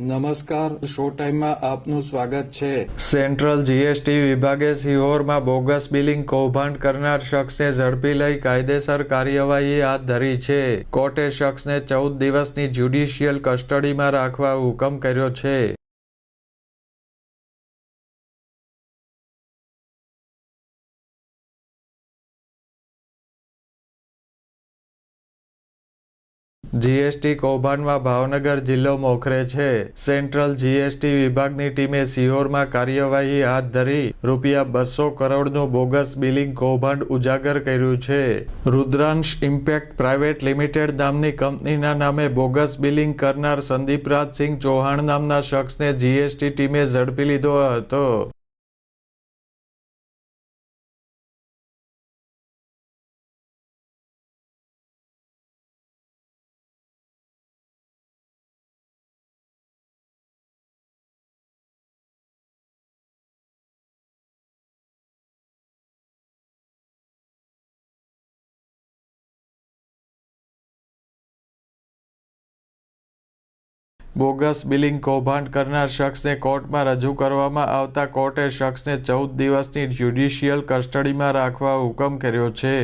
નમસ્કાર, શો ટાઈમમાં આપનું સ્વાગત છે. સેન્ટ્રલ જીએસટી વિભાગે સિહોરમાં બોગસ બિલિંગ કૌભાંડ કરનાર શખ્સને ઝડપી લઈ કાયદેસર કાર્યવાહી હાથ ધરી છે. કોર્ટે શખ્સને ચૌદ દિવસની જ્યુડિશિયલ કસ્ટડીમાં રાખવા હુકમ કર્યો છે. જીએસટી કૌભાંડમાં ભાવનગર જિલ્લો મોખરે છે. સેન્ટ્રલ જીએસટી વિભાગની ટીમે સિહોરમાં કાર્યવાહી હાથ ધરી રૂપિયા બસો કરોડનું બોગસ બિલિંગ કૌભાંડ ઉજાગર કર્યું છે. રુદ્રાંશ ઇમ્પેક્ટ પ્રાઇવેટ લિમિટેડ નામની કંપનીના નામે બોગસ બિલિંગ કરનાર સંદીપરાજસિંહ ચૌહાણ નામના શખ્સને જીએસટી ટીમે ઝડપી લીધો હતો. બોગસ બિલિંગ કૌભાંડ કરનાર શખ્સને કોર્ટમાં રજૂ કરવામાં આવતા કોર્ટે શખ્સને ચૌદ દિવસની જ્યુડિશિયલ કસ્ટડીમાં રાખવા હુકમ કર્યો છે.